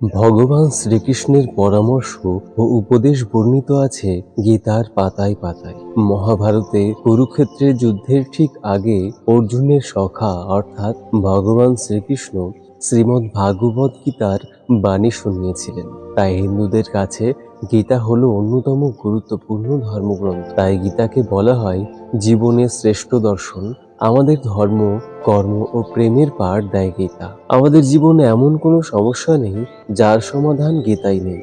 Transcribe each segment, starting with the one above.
ভগবান শ্রীকৃষ্ণের পরামর্শ ও উপদেশ বর্ণিত আছে গীতার পাতায় পাতায়। মহাভারতে কুরুক্ষেত্রের যুদ্ধের ঠিক আগে অর্জুনের সখা, অর্থাৎ ভগবান শ্রীকৃষ্ণ শ্রীমদ্ ভাগবত গীতার বাণী শুনিয়েছিলেন। তাই হিন্দুদের কাছে গীতা হলো অন্যতম গুরুত্বপূর্ণ ধর্মগ্রন্থ। তাই গীতাকে বলা হয় জীবনের শ্রেষ্ঠ দর্শন। আমাদের ধর্ম, কর্ম ও প্রেমের পাঠ দেয় গীতা। আমাদের জীবনে এমন কোনো সমস্যা নেই যার সমাধান গীতাই নেই।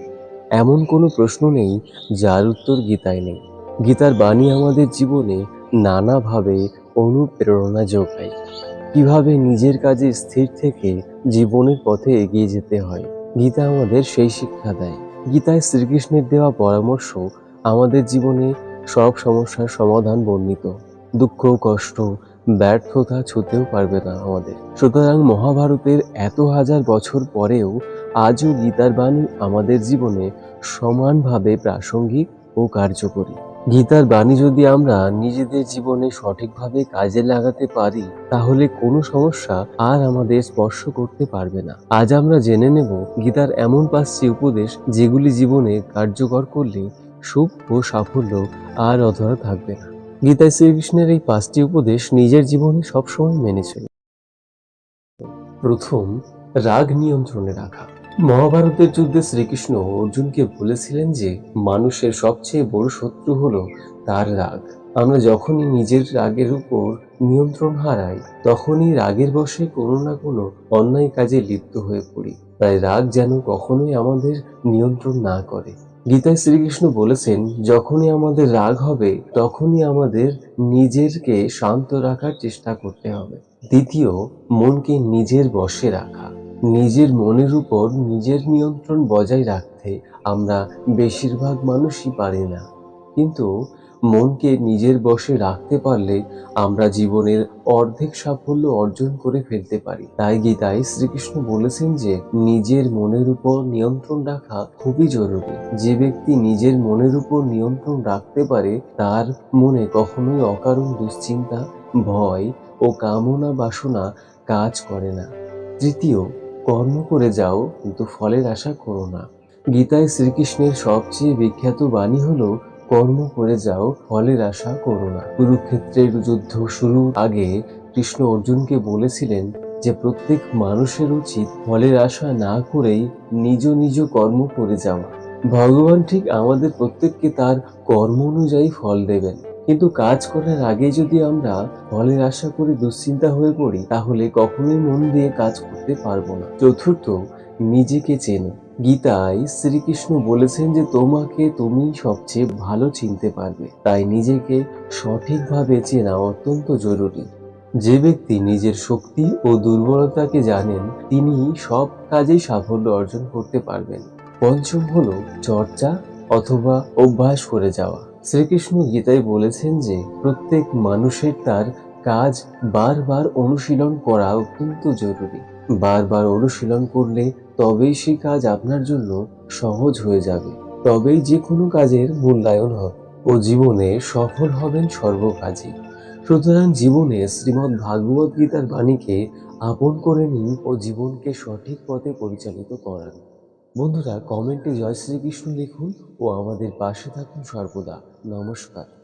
এমন কোনো প্রশ্ন নেই যার উত্তর গীতায় নেই। গীতার বাণী আমাদের জীবনে নানাভাবে অনুপ্রেরণা যোগায়। কীভাবে নিজের কাজে স্থির থেকে জীবনের পথে এগিয়ে যেতে হয়? গীতা আমাদের সেই শিক্ষা দেয়। গীতায় শ্রীকৃষ্ণের দেওয়া পরামর্শ আমাদের জীবনে সব সমস্যার সমাধান বর্ণিত। দুঃখ, কষ্ট, ব্যর্থতা ছুতেও পারবে না আমাদের। সুতরাং মহাভারতের এত হাজার বছর পরেও আজও গীতার বাণী আমাদের জীবনে সমানভাবে প্রাসঙ্গিক ও কার্যকরী। গীতার বাণী যদি আমরা নিজেদের জীবনে সঠিকভাবে কাজে লাগাতে পারি, তাহলে কোনো সমস্যা আর আমাদের স্পর্শ করতে পারবে না। আজ আমরা জেনে নেব গীতার এমন পাঁচটি উপদেশ যেগুলি জীবনে কার্যকর করলে সুখ ও সাফল্য আর অধরা থাকবে না। গীতায় শ্রীকৃষ্ণের এই পাঁচটি উপদেশ নিজের জীবনে সবসময় মেনে চলে প্রথম, রাগ নিয়ন্ত্রণে রাখা। মহাভারতের যুদ্ধে শ্রীকৃষ্ণ অর্জুনকে বলেছিলেন যে মানুষের সবচেয়ে বড় শত্রু হলো তার রাগ। আমরা যখনই নিজের রাগের উপর নিয়ন্ত্রণ হারাই, তখনই রাগের বশে কোনো না কোনো অন্যায় কাজে লিপ্ত হয়ে পড়ি। তাই রাগ যেন কখনোই আমাদের নিয়ন্ত্রণ না করে। গীতায় শ্রীকৃষ্ণ বলেছেন, যখনই আমাদের রাগ হবে, তখনই আমাদের নিজেরকে শান্ত রাখার চেষ্টা করতে হবে। দ্বিতীয়, মনকে নিজের বশে রাখা। নিজের মনের উপর নিজের নিয়ন্ত্রণ বজায় রাখতে আমরা বেশিরভাগ মানুষই পারি না। কিন্তু মনকে নিজের বশে রাখতে পারলে আমরা জীবনের অর্ধেক সাফল্য অর্জন করে ফেলতে পারি। তাই গীতায় শ্রীকৃষ্ণ বলেছেন যে, নিজের মনের উপর নিয়ন্ত্রণ রাখা খুবই জরুরি। যে ব্যক্তি নিজের মনের উপর নিয়ন্ত্রণ রাখতে পারে, তার মনে কখনোই অকারণ দুশ্চিন্তা, ভয় ও কামনা বাসনা কাজ করে না। তৃতীয় কর্ম করে যাও, কিন্তু ফলের আশা করো না। গীতায় শ্রীকৃষ্ণের সবচেয়ে বিখ্যাত বাণী হলো, কর্ম করে যাও, ফলের আশা করো না। কুরুক্ষেত্রের যুদ্ধ শুরুর আগে কৃষ্ণ অর্জুনকে বলেছিলেন যে, প্রত্যেক মানুষের উচিত ফলের আশা না করেই নিজ নিজ কর্ম করে যাওয়া। ভগবান ঠিক আমাদের প্রত্যেককে তার কর্ম অনুযায়ী ফল দেবেন। কিন্তু কাজ করার আগে যদি আমরা ফলের আশা করে দুশ্চিন্তা হয়ে পড়ি, তাহলে কখনোই মন দিয়ে কাজ করতে পারব না। চতুর্থ, নিজেকে চেনো। গীতায় শ্রীকৃষ্ণ বলেছেন যে, তোমাকে তুমি সবচেয়ে ভালো চিনতে পারবে। তাই নিজেকে সঠিকভাবে চেনা অত্যন্ত জরুরি। যে ব্যক্তি নিজের শক্তি ও দুর্বলতাকে জানেন, তিনি সব কাজেই সাফল্য অর্জন করতে পারবেন। পঞ্চম হল চর্চা অথবা অভ্যাস করে যাওয়া। শ্রীকৃষ্ণ গীতায় বলেছেন যে, প্রত্যেক মানুষের তার কাজ বারবার অনুশীলন করা অত্যন্ত জরুরি। বারবার অনুশীলন করলে তবেই সেই কাজ আপনার জন্য সহজ হয়ে যাবে। তবেই যে কোনো কাজের মূল্যায়ন হবে ও জীবনে সফল হবেন সর্বকাজে। সুতরাং জীবনে শ্রীমদ্ ভাগবত গীতার বাণীকে আপন করে নিন ও জীবনকে সঠিক পথে পরিচালিত করান। বন্ধুরা কমেন্টে জয় শ্রীকৃষ্ণ লিখুন ও আমাদের পাশে থাকুন সর্বদা। নমস্কার।